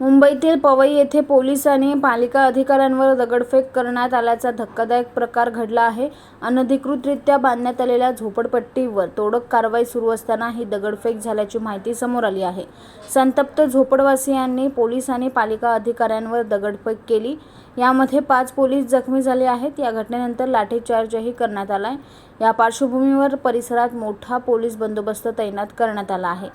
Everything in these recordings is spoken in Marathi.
मुंबईतील पवई येथे पोलीस आणि पालिका अधिकाऱ्यांवर दगडफेक करण्यात आल्याचा धक्कादायक प्रकार घडला आहे. अनधिकृतरित्या बांधण्यात आलेल्या झोपडपट्टीवर तोडक कारवाई सुरू असताना ही दगडफेक झाल्याची माहिती समोर आली आहे. संतप्त झोपडवासियांनी पोलीस आणि पालिका अधिकाऱ्यांवर दगडफेक केली. यामध्ये पाच पोलीस जखमी झाले आहेत. या घटनेनंतर लाठीचार्जही करण्यात आला आहे या पार्श्वभूमीवर परिसरात मोठा पोलीस बंदोबस्त तैनात करण्यात आला आहे.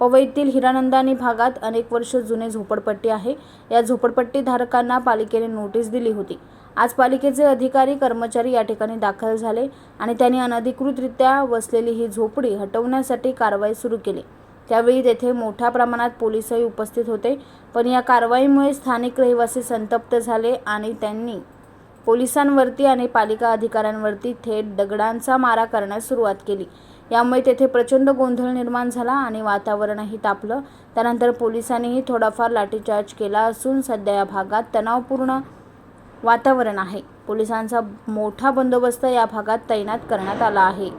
पवईतील हिरानंदानी भागात अनेक वर्ष जुने झोपडपट्टी आहे. या झोपडपट्टी धारकांना पालिकेने नोटीस दिली होती. आज पालिकेचे अधिकारी कर्मचारी या ठिकाणी दाखल झाले आणि त्यांनी अनधिकृतरित्या वसलेली ही झोपडी हटवण्यासाठी कारवाई सुरू केली. त्यावेळी तेथे मोठ्या प्रमाणात पोलीसही उपस्थित होते. पण या कारवाईमुळे स्थानिक रहिवासी संतप्त झाले आणि त्यांनी पोलिसांवरती आणि पालिका अधिकाऱ्यांवरती थेट दगडांचा मारा करण्यास सुरुवात केली. यामुळे तेथे प्रचंड गोंधळ निर्माण झाला आणि वातावरणही तापलं. त्यानंतर पोलिसांनीही थोडाफार लाठीचार्ज केला असून सध्या या भागात तणावपूर्ण वातावरण आहे. पोलिसांचा मोठा बंदोबस्त या भागात तैनात करण्यात आला आहे.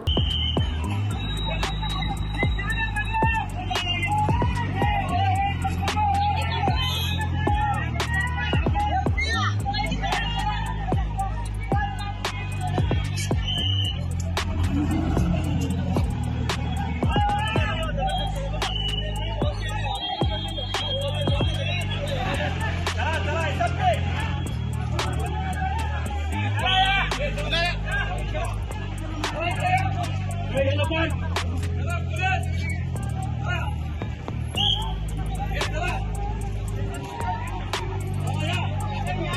Hey, look, man.